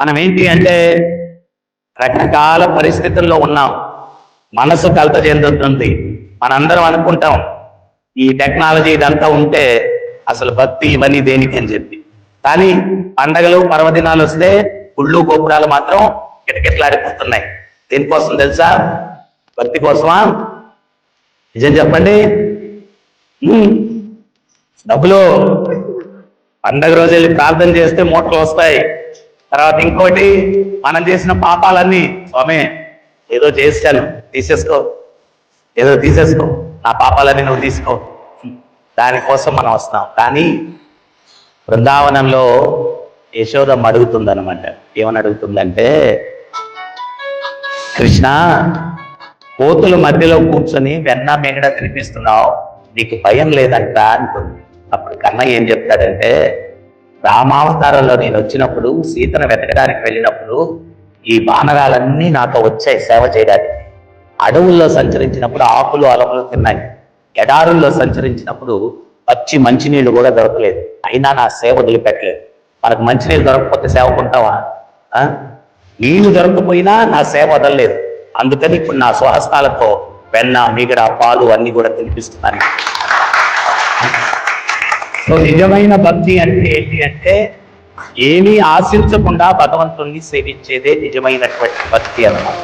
మనం ఏంటి అంటే రకరకాల పరిస్థితుల్లో ఉన్నాం. మనసు కలత చెందుతుంది. మనందరం అనుకుంటాం ఈ టెక్నాలజీ ఇదంతా ఉంటే అసలు భక్తి ఇవన్నీ దేనికి అని చెప్పి. కానీ పండగలు పర్వదినాలు వస్తే గుళ్ళు గోపురాలు మాత్రం కిటకిటలాడిపోతున్నాయి. దేనికోసం తెలుసా? భక్తి కోసమా? నిజం చెప్పండి. డబ్బులు. పండగ రోజు వెళ్ళి ప్రార్థన చేస్తే మూటలు వస్తాయి. తర్వాత ఇంకోటి మనం చేసిన పాపాలన్నీ స్వామి ఏదో చేశాను తీసేసుకో. ఏదో తీసేసుకో. నా పాపాలన్నీ నువ్వు తీసుకో. దానికోసం మనం వస్తాం. కానీ బృందావనంలో యశోదమ్మ అడుగుతుంది అనమాట ఏమని అడుగుతుందంటే కృష్ణ కోతుల మధ్యలో కూర్చొని వెన్న మేగడ తినిపిస్తున్నావు. నీకు భయం లేదంట అంటుంది. అప్పుడు కన్నయ్య ఏం చెప్తాడంటే రామావతారంలో నేను వచ్చినప్పుడు సీతను వెతకడానికి వెళ్ళినప్పుడు ఈ బాణరాలన్నీ నాతో వచ్చాయి సేవ చేయడానికి. అడవుల్లో సంచరించినప్పుడు ఆకులు అలములు తిన్నాయి. ఎడారుల్లో సంచరించినప్పుడు పచ్చి మంచినీళ్ళు కూడా దొరకలేదు. అయినా నా సేవ వదిలిపెట్టలేదు. మనకు మంచినీళ్ళు దొరకకపోతే సేవకుంటావా ఆ? నీళ్ళు దొరకపోయినా నా సేవ వదలలేదు. అందుకని ఇప్పుడు నా స్వహస్తాలతో వెన్న మిగడ పాలు అన్ని కూడా తినిపిస్తున్నాను. సో నిజమైన భక్తి అంటే ఏంటి అంటే ఏమీ ఆశించకుండా భగవంతుణ్ణి సేవించేదే నిజమైనటువంటి భక్తి అన్నమాట.